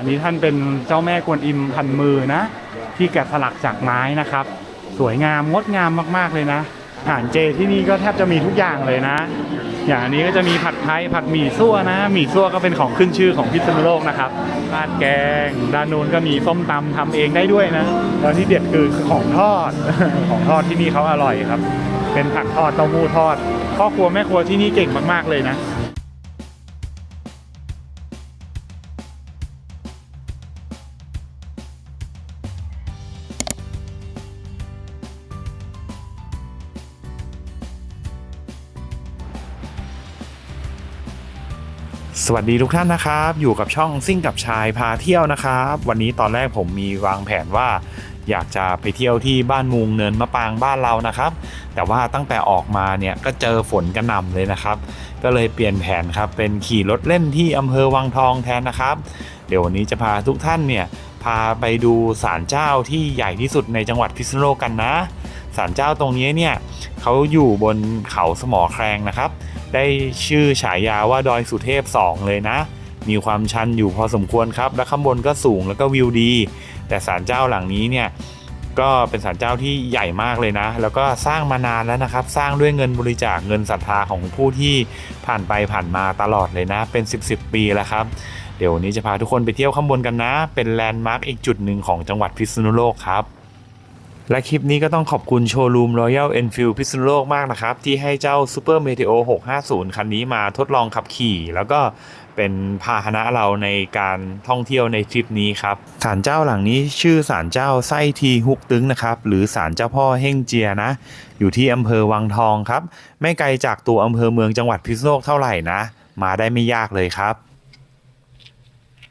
อันนี้ท่านเป็นเจ้าแม่กวนอิมพันมือนะ ที่แกะสลักจากไม้นะครับ สวยงามงดงามมากๆเลยนะอาหารเจที่นี่ก็แทบจะมีทุกอย่างเลยนะ อย่างนนี้ก็จะมีผัดไทยผัดหมี่ซั่วนะหมี่ซั่วก็เป็นของขึ้นชื่อของพิษณุโลกนะครับราดแกงด้านนู้นก็มีส้มตำทำเองได้ด้วยนะแล้วที่เด็ดคือของทอดของทอดที่นี่เขาอร่อยครับ เป็นผักทอดเต้าหู้ทอดพ่อครัวแม่ครัวที่นี่เก่งมากๆเลยนะ สวัสดีทุกท่านนะครับ อยู่กับช่องซิ่งกับชายพาเที่ยวนะครับ วันนี้ตอนแรกผมมีวางแผนว่า อยากจะไปเที่ยวที่บ้านมุงเนินมะปางบ้านเรานะครับ แต่ว่าตั้งแต่ออกมาเนี่ยก็เจอฝนกระหน่ำเลยนะครับ ก็เลยเปลี่ยนแผนครับเป็นขี่รถเล่นที่อำเภอวังทองแทนนะครับ เดี๋ยววันนี้จะพาทุกท่านเนี่ยพาไปดูศาลเจ้าที่ใหญ่ที่สุดในจังหวัดพิษณุโลกกันนะ ศาลเจ้าตรงนี้เนี่ยเขาอยู่บนเขาสมอแครงนะครับ ได้ชื่อฉายาว่าดอยสุเทพ 2 เลยนะ มีความชันอยู่พอสมควรครับ และข้างบนก็สูงแล้วก็วิวดี แต่ศาลเจ้าหลังนี้เนี่ยก็เป็นศาลเจ้าที่ใหญ่มากเลยนะ แล้วก็สร้างมานานแล้วนะครับ สร้างด้วยเงินบริจาคเงินศรัทธาของผู้ที่ผ่านไปผ่านมาตลอดเลยนะ เป็น 10บสปีแล้วครับ เดี๋ยววันนี้จะพาทุกคนไปเที่ยวข้างบนกันนะ เป็นแลนด์มาร์กอีกจุดหนึ่งของจังหวัดพิษณุโลกครับ และคลิปนี้ก็ต้องขอบคุณโชว์รูม Royal Enfield พิษณุโลกมากนะครับ ที่ให้เจ้า Super Meteo 650 คันนี้มาทดลองขับขี่ แล้วก็เป็นพาหนะเราในการท่องเที่ยวในทริปนี้ครับศาลเจ้าหลังนี้ชื่อศาลเจ้าไส้ทีฮุกตึงนะครับ หรือศาลเจ้าพ่อเฮ่งเจียนะ อยู่ที่อำเภอวังทองครับ ไม่ไกลจากตัวอำเภอเมืองจังหวัดพิษณุโลกเท่าไหร่นะ มาได้ไม่ยากเลยครับ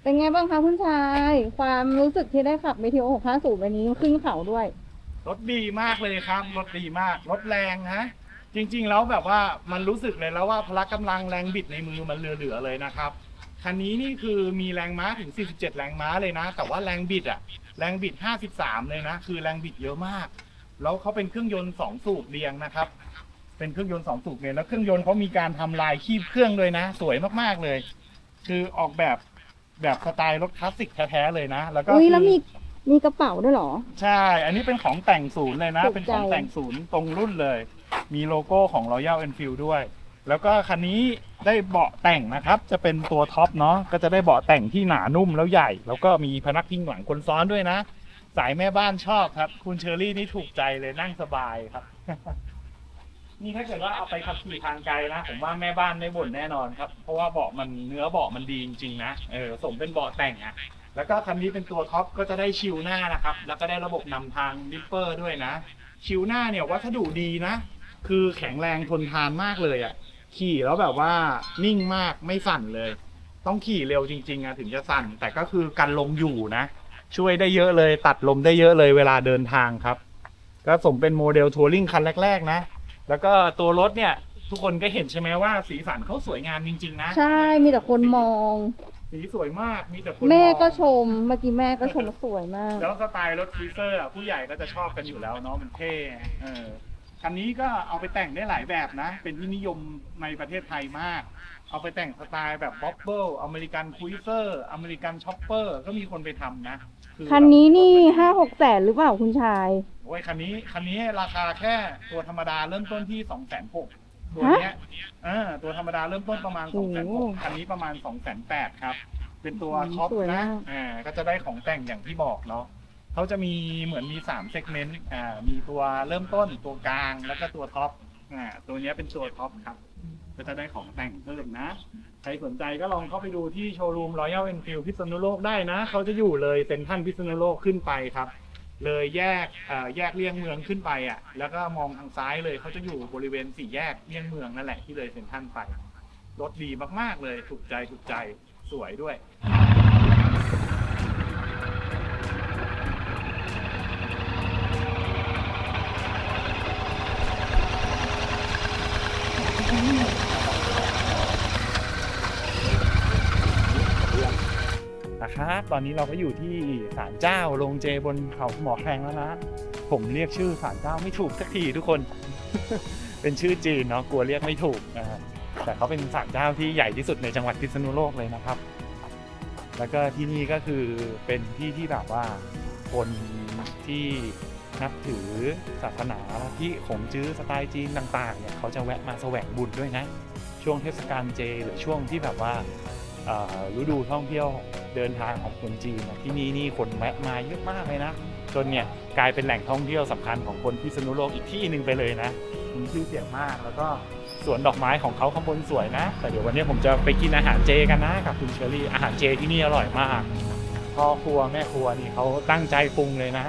เป็นไงบ้างคะคุณชาย ความรู้สึกที่ได้ขับเมทีโอ650วันนี้ขึ้นเขาด้วย รถดีมากเลยครับ รถดีมาก รถแรงนะ จริงๆแล้วแบบว่ามันรู้สึกเลยแล้วว่าพละกำลังแรงบิดในมือมันเหลือๆเลยนะครับ คันนี้นี่คือมีแรงม้าถึง 47 แรงม้าเลยนะ แต่ว่าแรงบิดอะแรงบิด 53 เลยนะ คือแรงบิดเยอะมาก แล้วเขาเป็นเครื่องยนต์ 2 สูบเรียงนะครับ เป็นเครื่องยนต์ 2 สูบเรียงแล้วเครื่องยนต์เขามีการทำลายคีบเครื่องด้วยนะ สวยมากๆเลย คือออกแบบแบบสไตล์รถคลาสสิกแท้ๆเลยนะ แล้วก็อุ้ยแล้วมี มีกระเป๋าด้วยเหรอ ใช่ อันนี้เป็นของแต่งศูนย์เลยนะ ถูกใจ เป็นของแต่งศูนย์ตรงรุ่นเลย มีโลโก้ของ Royal Enfield ด้วย แล้วก็คันนี้ได้เบาะแต่งนะครับ จะเป็นตัวท็อปเนาะ ก็จะได้เบาะแต่งที่หนานุ่มแล้วใหญ่ แล้วก็มีพนักพิงหลังคนซ้อนด้วยนะ สายแม่บ้านชอบครับ คุณเชอรี่นี่ถูกใจเลยนั่งสบายครับ นี่ถ้าเกิดว่าเอาไปขับขี่ทางไกลนะ ผมว่าแม่บ้านไม่บ่นแน่นอนครับ เพราะว่าเบาะมันเนื้อเบาะมันดีจริงๆนะ เออ สมเป็นเบาะแต่งอะ แล้วก็คันนี้เป็นตัวท็อปก็จะได้ชิวหน้านะครับ แล้วก็ได้ระบบนำทางดิปเปอร์ด้วยนะ ชิวหน้าเนี่ยวัสดุดีนะ คือแข็งแรงทนทานมากเลยอะ่ะ ขี่แล้วแบบว่านิ่งมากไม่สั่นเลย ต้องขี่เร็วจริงๆอะถึงจะสั่น แต่ก็คือกันลมอยู่นะ ช่วยได้เยอะเลยตัดลมได้เยอะเลยเวลาเดินทางครับ ก็สมเป็นโมเดลทัวริงคันแรก ๆ นะ แล้วก็ตัวรถเนี่ยทุกคนก็เห็นใช่ไหมว่าสีสันเขาสวยงามจริง ๆ นะ ใช่ มีแต่คนมอง สีสวยมากมีแต่คนแม่องก็ชมเมื่อกี้แม่ก็ชมว่าสวยมาก แล้วสไตล์รถครูเซอร์อะผู้ใหญ่ก็จะชอบกันอยู่แล้วเนาะมันเท่เออคันนี้ก็เอาไปแต่งได้หลายแบบนะ เป็นที่นิยมในประเทศไทยมาก เอาไปแต่งสไตล์แบบบ๊อบเบิลอเมริกันครูเซอร์อเมริกันช็อปเปอร์ก็มีคนไปทำนะอคันนี้นี่ห้าหกแสนหรือเปล่าคุณชาย โอ้ยคันนี้คันนี้ราคาแค่ตัวธรรมดาเริ่มต้นที่สองแสนหก ตัวเนี้ยเออตัวธรรมดาเริ่มต้นประมาณสองแสนหกคันนี้ประมาณสองแสนแปดครับ เป็นตัวท็อปสวยนะมาก อ่าก็จะได้ของแต่งอย่างที่บอกเนาะเขาจะมีเหมือนมี3เซกเมนต์อ่ามีตัวเริ่มต้นตัวกลางแล้วก็ตัวท็อปอ่าตัวเนี้ยเป็นตัวท็อปครับ ก็จะได้ของแต่งเพิ่มนะ ใครสนใจก็ลองเข้าไปดูที่โชว์รูม Royal Enfield พิษณุโลกได้นะ เขาจะอยู่เลยเซ็นทรัลพิษณุโลกขึ้นไปครับ เลยแยกแยกเลี่ยงเมืองขึ้นไปอะ แล้วก็มองทางซ้ายเลยเขาจะอยู่บริเวณสี่แยกเลี่ยงเมืองนั่นแหละที่เลยเซ็นทรัลไปรถดีมากๆเลยถูกใจถูกใจสวยด้วย นะครับ ตอนนี้เราก็อยู่ที่ศาลเจ้าโรงเจบนเขาหมอแคงแล้วนะ ผมเรียกชื่อศาลเจ้าไม่ถูกสักทีทุกคน เป็นชื่อจีนเนาะกลัวเรียกไม่ถูกนะครับแต่เขาเป็นศาลเจ้าที่ใหญ่ที่สุดในจังหวัดพิษณุโลกเลยนะครับ แล้วก็ที่นี่ก็คือเป็นที่ที่แบบว่าคนที่นับถือศาสนาที่ขงจื้อสไตล์จีนต่างๆเนี่ยเขาจะแวะมาแสวงบุญด้วยนะ ช่วงเทศกาลเจ หรือช่วงที่แบบว่าฤดูท่องเที่ยว เดินทางของคนจีนอะที่นี่นี่คนแวะมาเยอะมากเลยนะ จนเนี่ยกลายเป็นแหล่งท่องเที่ยวสำคัญของคนพิษณุโลกอีกที่หนึ่งไปเลยนะมีชื่อเสียงมากแล้วก็สวนดอกไม้ของเขาข้างบนสวยนะ แต่เดี๋ยววันนี้ผมจะไปกินอาหารเจกันนะกับคุณเชอรี่อาหารเจที่นี่อร่อยมากพ่อครัวแม่ครัวนี่เขาตั้งใจปรุงเลยนะ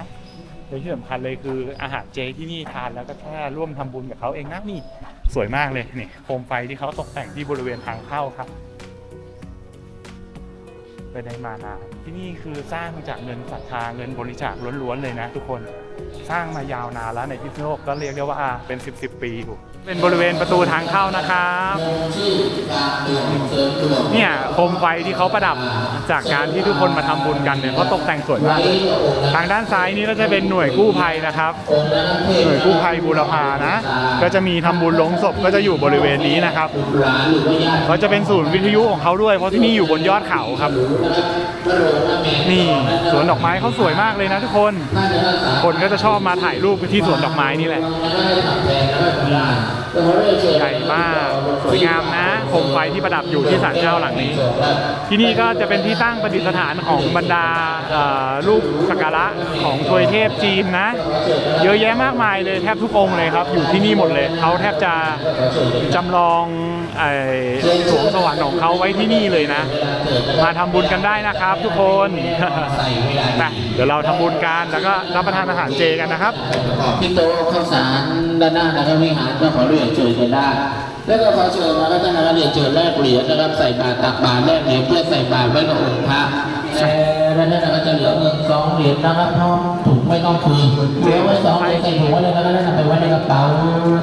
และที่สำคัญเลยคืออาหารเจที่นี่ทานแล้วก็แค่ร่วมทำบุญกับเขาเองนะนี่สวยมากเลยนี่โคมไฟที่เขาตกแต่งที่บริเวณทางเข้าครับ ไปได้มานานที่นี่คือสร้างจากเงินศรัทธาเงินบริจาคล้วนๆเลยนะ ทุกคนสร้างมายาวนานแล้วในพิษณุโลกก็เรียกได้ว่าเป็น 10บสปีอยู่ เป็นบริเวณประตูทางเข้านะครับเนี่ยโคมไฟที่เขาประดับจากการที่ทุกคนมาทำบุญกันเนี่ยเขาตกแต่งสวยมากทางด้านซ้ายนี้ก็จะเป็นหน่วยกู้ภัยนะครับ หน่วยกู้ภัยบูรพานะ ก็จะมีทำบุญลงศพก็จะอยู่บริเวณนี้นะครับก็จะเป็นศูนย์วิทยุของเขาด้วย เพราะที่นี่อยู่บนยอดเขาครับ นี่สวนดอกไม้เขาสวยมากเลยนะทุกคน คนก็จะชอบมาถ่ายรูปที่สวนดอกไม้นี่แหละ ใหญ่มากสวยงาม โคมไฟที่ประดับอยู่ที่ศาลเจ้าหลังนี้ ที่นี่ก็จะเป็นที่ตั้งประดิษฐานของบรรดาเอ่อรูปสักการะของทวยเทพจีนนะ เยอะแยะมากมายเลยแทบทุกองค์เลยครับ อยู่ที่นี่หมดเลยเขาแทบจะจำลองไอ้สวงสวรรค์ของเขาไว้ที่นี่เลยนะ มาทำบุญกันได้นะครับ ทุกคนไปเดี๋ยวเราทำบุญกันแล้วก็รับประทานอาหารเจกันนะครับที่โต๊ะข้าวสารด้านหน้านะครับวิหารก็ขอเรียนเชิญกันได้แล้วก็ขอเชิญนะครับท่านนักเรียนเชิญแลกเหรียญนะครับใส่บาตรตักบาตรแลกเหรียญเพื่อใส่บาตรไว้กับองค์พระและท่านก็จะเหลือเงินสองเหรียญนะครับพร้อมถุงไม่ต้องคืนเหลือไว้สองเหรียญใส่ถุงไว้เลยนะครับแล้วนำไปไว้ในกระเป๋า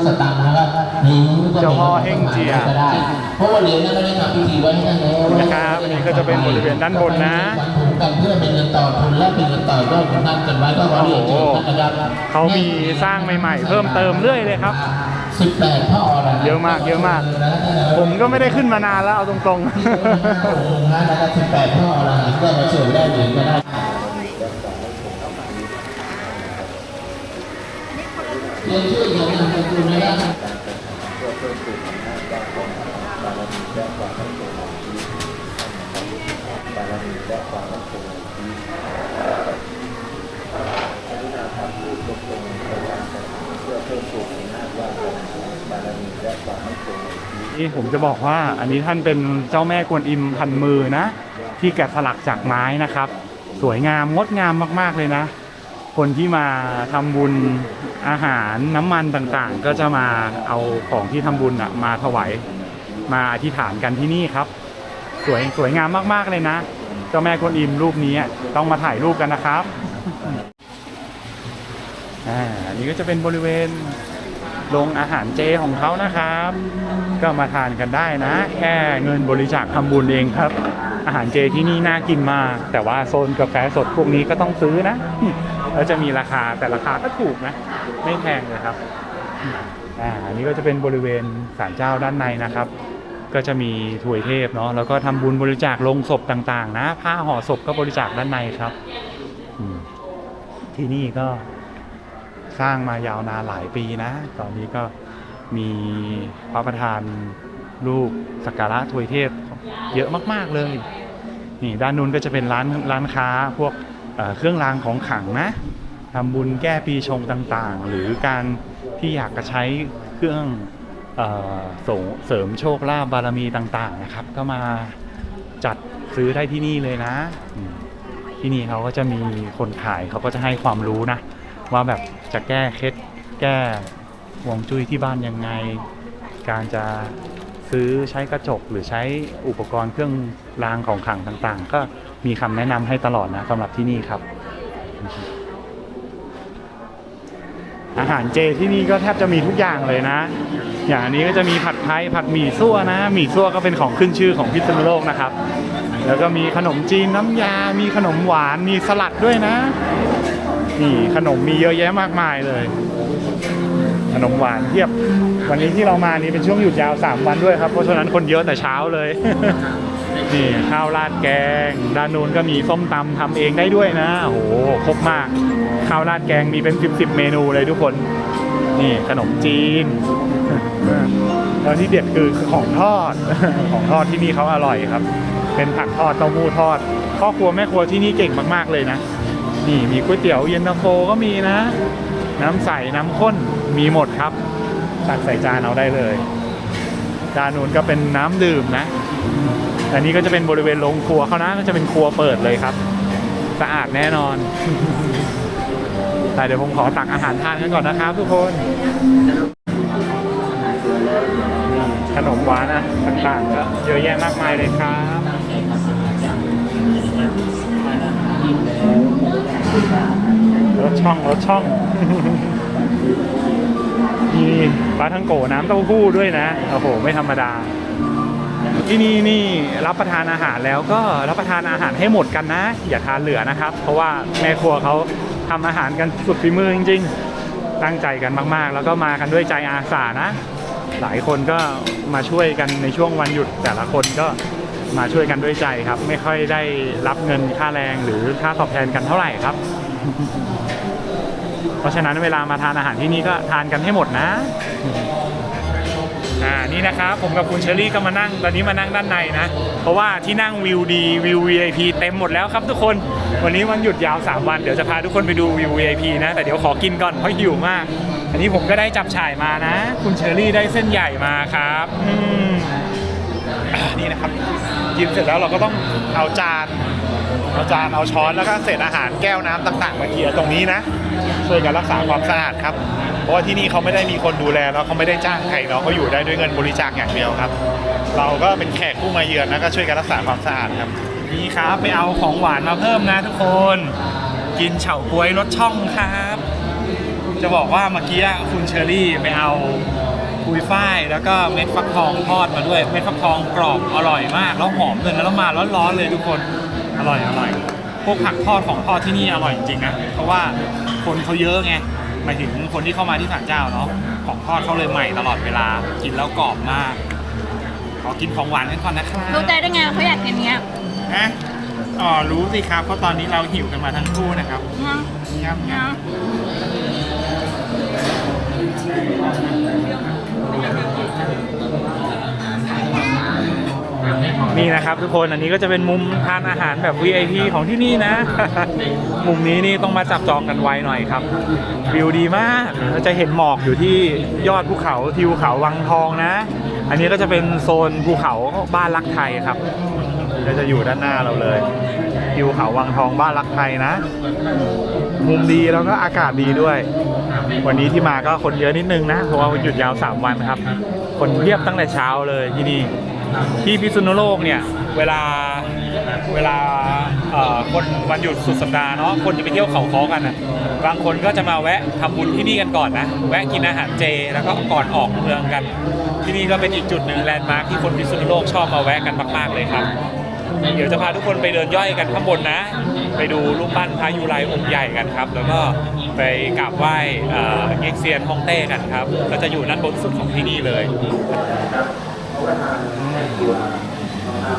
สตางค์นะครับหรือจะเจ้าพ่อเฮ่งเจียก็ได้เพราะว่าเหรียญนั้นเราได้ทำพิธีไว้ให้ท่านแล้วนะครับอันนี้ก็จะเป็นบริเวณด้านบนนะถุงกันเพื่อเป็นเงินต่อทุนและเป็นเงินต่อยอดของท่านกันไว้ก็ขอเรียนเชิญท่านนะครับเขามีสร้างใหม่ ๆ เพิ่มเติมเรื่อยเลยครับ สิบแปดพ่ออรหันต์เยอะมากเยอะมาก ผมก็ไม่ได้ขึ้นมานานแล้วเอาตรงองค์นะนะครับสิบแปดพ่ออรหันต์ก็มาเชิญได้เหรียญก็ได้เรียนชื่อเรียนนามสกุลนะครับ นี่ผมจะบอกว่าอันนี้ท่านเป็นเจ้าแม่กวนอิมพันมือนะ ที่แกะสลักจากไม้นะครับ สวยงามงดงามมากๆเลยนะ คนที่มาทำบุญอาหารน้ำมันต่างๆ ก็จะมาเอาของที่ทำบุญอะมาถวายมาอธิษฐานกันที่นี่ครับ สวยสวยงามมากๆเลยนะ เจ้าแม่กวนอิมรูปนี้ต้องมาถ่ายรูปกันนะครับอ่าอันนี้ก็จะเป็นบริเวณ โรงอาหารเจของเขานะครับ ก็มาทานกันได้นะ แค่เงินบริจาคทำบุญเองครับ อาหารเจที่นี่น่ากินมาก แต่ว่าโซนกาแฟสดพวกนี้ก็ต้องซื้อนะ แล้วจะมีราคาแต่ราคาก็ถูกนะ ไม่แพงเลยครับอ่าอันนี้ก็จะเป็นบริเวณศาลเจ้าด้านในนะครับ ก็จะมีถวยเทพเนาะแล้วก็ทำบุญบริจาคลงศพต่างๆ นะ ผ้าห่อศพก็บริจาคด้านในครับที่นี่ก็ สร้างมายาวนานหลายปีนะ ตอนนี้ก็มีพระประธานรูปสักการะทวยเทพเยอะมากๆเลย นี่ด้านนู้นก็จะเป็นร้านร้านค้าพวกเเครื่องรางของขลังนะทำบุญแก้ปีชงต่างๆ หรือการที่อยากจะใช้เครื่องเอ่อเสริมเสริมโชคลาภบารมีต่างๆนะครับ ก็มาจัดซื้อได้ที่นี่เลยนะ ที่นี่เขาก็จะมีคนขายเขาก็จะให้ความรู้นะ ว่าแบบจะแก้เคล็ดแก้ห่วงจุ้ยที่บ้านยังไง การจะซื้อใช้กระจกหรือใช้อุปกรณ์เครื่องรางของขลังต่างๆ ก็มีคำแนะนำให้ตลอดนะสำหรับที่นี่ครับ อาหารเจที่นี่ก็แทบจะมีทุกอย่างเลยนะ อย่างนนี้ก็จะมีผัดไทยผัดหมี่ซั่วนะหมี่ซั่วก็เป็นของขึ้นชื่อของพิษณุโลกนะครับ แล้วก็มีขนมจีนน้ำยา มีขนมหวานมีสลัดด้วยนะ นี่ขนมมีเยอะแยะมากมายเลย ขนมหวานเทียบ วันนี้ที่เรามานี่เป็นช่วงหยุดยาว 3 วันด้วยครับ เพราะฉะนั้นคนเยอะแต่เช้าเลย นี่ข้าวราดแกง ด้านนู้นก็มีส้มตำทำเองได้ด้วยนะโอ้โหครบมาก ข้าวราดแกงมีเป็นสิบสิบเมนูเลยทุกคน นี่ขนมจีนแล้วที่เด็ดคือของทอด ของทอดที่นี่เขาอร่อยครับ เป็นผักทอดเต้าหู้ทอดพ่อครัวแม่ครัวที่นี่เก่งมากๆเลยนะ นี่มีก๋วยเตี๋ยวเย็นตาโฟก็มีนะ น้ำใสน้ำข้นมีหมดครับตักใส่จานเอาได้เลยจานนู้นก็เป็นน้ำดื่มนะอันนี้ก็จะเป็นบริเวณโรงครัวเขานะก็จะเป็นครัวเปิดเลยครับสะอาดแน่นอนแต่เดี๋ยวผมขอตักอาหารทานกันก่อนนะครับ ทุกคนขนมหวานอะต่างๆก็เยอะแยะมากมายเลยครับ รถช่องรถช่อง มีปลาทังโกน้ำเต้าหู้ด้วยนะ โอ้โห ไม่ธรรมดา ที่นี่นี่รับประทานอาหารแล้วก็รับประทานอาหารให้หมดกันนะ อย่าทานเหลือนะครับ เพราะว่าแม่ครัวเขาทำอาหารกันสุดฝีมือจริง ๆ ตั้งใจกันมากๆ แล้วก็มากันด้วยใจอาสานะ หลายคนก็มาช่วยกันในช่วงวันหยุดแต่ละคนก็ มาช่วยกันด้วยใจครับ ไม่ค่อยได้รับเงินค่าแรงหรือค่าตอบแทนกันเท่าไหร่ครับ เพราะฉะนั้นเวลามาทานอาหารที่นี่ก็ทานกันให้หมดนะอ่านี่นะครับผมกับคุณเชอรี่ก็มานั่งตอนนี้มานั่งด้านในนะ เพราะว่าที่นั่งวิวดีวิว VIP เต็มหมดแล้วครับทุกคน วันนี้วันหยุดยาว 3 วันเดี๋ยวจะพาทุกคนไปดูวิว VIP นะ แต่เดี๋ยวขอกินก่อนเพราะหิวมาก อันนี้ผมก็ได้จับฉ่ายมานะ คุณเชอรี่ได้เส้นใหญ่มาครับ อืม นี่นะครับกินเสร็จแล้วเราก็ต้องเอาจานเอาจานเอาช้อนแล้วก็เศษอาหารแก้วน้ำต่างๆมาเคลียร์ตรงนี้นะ ช่วยกันรักษาความสะอาดครับ เพราะว่าที่นี่เขาไม่ได้มีคนดูแลแล้วเขาไม่ได้จ้างใครเนาะเขาอยู่ได้ด้วยเงินบริจาคอย่างเดียวครับ เราก็เป็นแขกผู้มาเยือนนะก็ช่วยกันรักษาความสะอาดครับ นี่ครับไปเอาของหวานมาเพิ่มนะทุกคน กินเฉาก๊วยรสช่องครับ จะบอกว่าเมื่อกี้คุณเชอรี่ไปเอา ปุยฝ้ายแล้วก็เม็ดฟักทองทอดมาด้วย เม็ดฟักทองกรอบอร่อยมาก แล้วหอมเลยนะแล้วมาร้อนๆเลยทุกคนอร่อยอร่อยพวกผักทอดของทอดที่นี่อร่อยจริงๆนะเพราะว่าคนเขาเยอะไงหมายถึงคนที่เข้ามาที่ศาลเจ้าเนาะของทอดเขาเลยใหม่ตลอดเวลากินแล้วกรอบมาก ขอกินของหวานกันก่อนนะครับรู้ใจได้ไงเขาอยากกินเนี้ยนะอ๋อรู้สิครับเพราะตอนนี้เราหิวกันมาทั้งคู่นะครับนะงับงับ นี่นะครับทุกคนอันนี้ก็จะเป็นมุมทานอาหารแบบ VIP ของที่นี่นะ มุมนี้นี่ต้องมาจับจองกันไวหน่อยครับ วิวดีมากเราจะเห็นหมอกอยู่ที่ยอดภูเขาทิวเขาวังทองนะ อันนี้ก็จะเป็นโซนภูเขาบ้านรักไทยครับก็จะอยู่ด้านหน้าเราเลยทิวเขาวังทองบ้านรักไทยนะ มุมดีแล้วก็อากาศดีด้วย วันนี้ที่มาก็คนเยอะนิดนึงนะเพราะว่าวันหยุดยาว 3 วันครับ คนเพียบตั้งแต่เช้าเลยที่นี่ ที่พิษณุโลกเนี่ยเวลาเวลาคนวันหยุดสุดสัปดาห์เนาะคนจะไปเที่ยวเขาค้อกันอะบางคนก็จะมาแวะทำบุญที่นี่กันก่อนนะแวะกินอาหารเจแล้วก็ก่อนออกเมืองกัน ที่นี่ก็เป็นอีกจุดหนึ่งแลนด์มาร์คที่คนพิษณุโลกชอบมาแวะกันมาก ๆเลยครับ เดี๋ยวจะพาทุกคนไปเดินย่อยกันข้างบนนะ ไปดูรูปปั้นพระยูไรองค์ใหญ่กันครับ แล้วก็ไปกราบไหว้เอ่อเง็กเซียนฮ่องเต้กันครับก็จะอยู่ด้านบนสุดของที่นี่เลย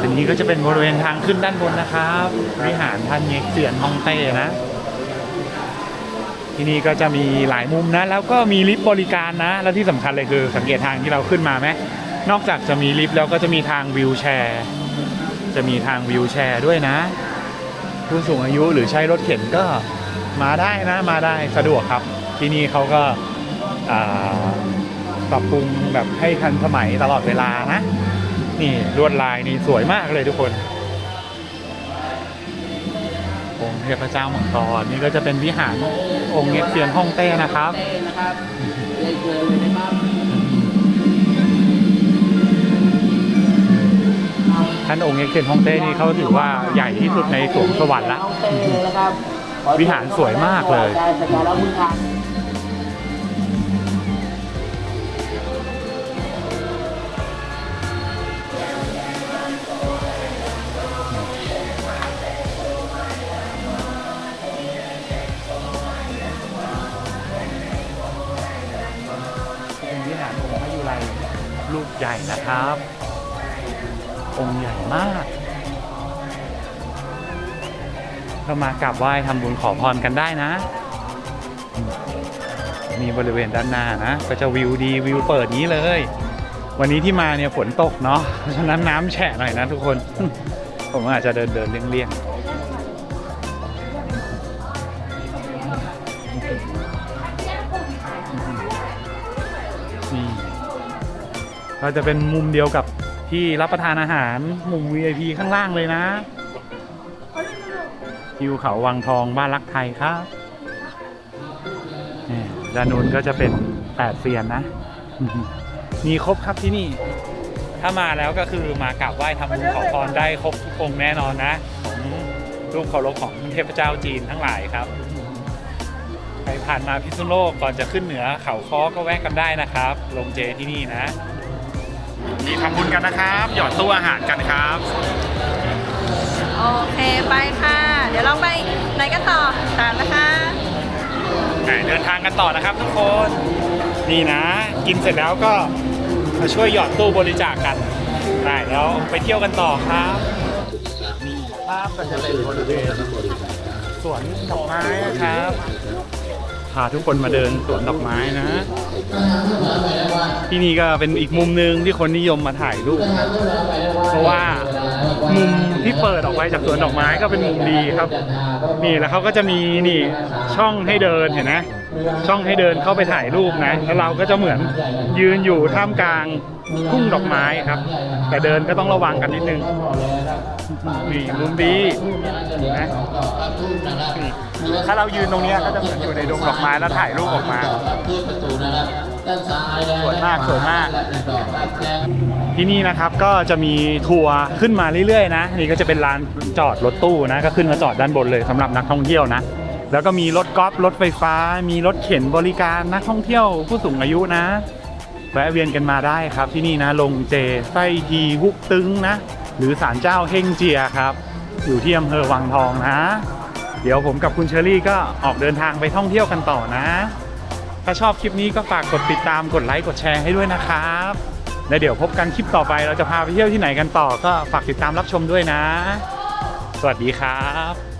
ทีนี้ก็จะเป็นบริเวณทางขึ้นด้านบนนะครับวิหารท่านเง็กเซียนฮ่องเต้นะ ที่นี่ก็จะมีหลายมุมนะ แล้วก็มีลิฟต์บริการนะ แล้วที่สำคัญเลยคือ สังเกตทางที่เราขึ้นมาไหมนอกจากจะมีลิฟต์แล้วก็จะมีทางวิวแชร์ จะมีทางวิวแชร์ด้วยนะ ผู้สูงอายุหรือใช้รถเข็นก็มาได้นะมาได้สะดวกครับ ที่นี่เขาก็อ่า ปรับปรุงแบบให้ทันสมัยตลอดเวลานะ นี่ลวดลายนี่สวยมากเลยทุกคนองค์เทพเจ้ามังกรนี่ก็จะเป็นวิหารองค์เง็กเซียนฮ่องเต้นะครับท่านองค์เง็กเซียนฮ่องเต้นี่เขาถือว่าใหญ่ที่สุดในสวงสวรรค์ละน้องเต้เลยนะครับวิหารสวยมากเลย ลูกใหญ่นะครับ องค์ใหญ่มาก เรามากราบไหว้ทำบุญขอพรกันได้นะ มีบริเวณด้านหน้านะ ก็จะวิวดีวิวเปิดนี้เลย วันนี้ที่มาเนี่ยฝนตกเนาะ เพราะฉะนั้นน้ำแฉะหน่อยนะทุกคน ผมอาจจะเดินเดินเลี่ยงๆ ก็จะเป็นมุมเดียวกับที่รับประทานอาหารมุม VIP ข้างล่างเลยนะทิวเขาวังทองบ้านรักไทยครับนี่ด้านนู้นก็จะเป็นแปดเซียนนะ มีครบครับที่นี่ ถ้ามาแล้วก็คือมากราบไหว้ทำบุญขอพรได้ครบทุกองค์แน่นอนนะของรูปเคารพของเทพเจ้าจีนทั้งหลายครับใครผ่านมาพิษณุโลกก่อนจะขึ้นเหนือเขาค้อก็แวะกันได้นะครับ ลงเจที่นี่นะ นี่ทำบุญกันนะครับ หยอดตู้อาหารกันครับ โอเคไปค่ะ เดี๋ยวเราไปไหนกันต่อตามนะคะอะเดินทางกันต่อนะครับทุกคน นี่นะ กินเสร็จแล้วก็มาช่วยหยอดตู้บริจาคกันได้แล้วไปเที่ยวกันต่อครับนี่ภาพก็จะเป็นบริเวณสวนดอกไม้นะครับพาทุกคนมาเดินสวนดอกไม้นะ ที่นี่ก็เป็นอีกมุมหนึ่งที่คนนิยมมาถ่ายรูปนะเพราะว่ามุมที่เปิดออกไปจากสวนดอกไม้ก็เป็นมุมดีครับ นี่แล้วเขาก็จะมีนี่ช่องให้เดินเห็นไหมช่องให้เดินเข้าไปถ่ายรูปนะ แล้วเราก็จะเหมือนยืนอยู่ท่ามกลาง ทุ่งดอกไม้ครับ แต่เดินก็ต้องระวังกันนิดนึงนี่มุมดีนะถ้าเรายืนตรงนี้ก็จะเหมือนอยู่ในดงดอกไม้แล้วถ่ายรูปออกมาสวยมากสวยมาก ที่นี่นะครับก็จะมีทัวร์ขึ้นมาเรื่อยๆนะนี่ก็จะเป็นลานจอดรถตู้นะก็ขึ้นมาจอดด้านบนเลยสำหรับนักท่องเที่ยวนะแล้วก็มีรถกอล์ฟรถไฟฟ้า มีรถเข็นบริการนักท่องเที่ยวผู้สูงอายุนะ แวะเวียนกันมาได้ครับที่นี่นะลงเจไส้ทีฮุกตึงนะ หรือศาลเจ้าเฮงเจียครับ อยู่ที่อำเภอวังทองนะ เดี๋ยวผมกับคุณเชอรี่ก็ออกเดินทางไปท่องเที่ยวกันต่อนะ ถ้าชอบคลิปนี้ก็ฝากกดติดตามกดไลค์กดแชร์ให้ด้วยนะครับและเดี๋ยวพบกันคลิปต่อไปเราจะพาไปเที่ยวที่ไหนกันต่อก็ฝากติดตามรับชมด้วยนะ สวัสดีครับ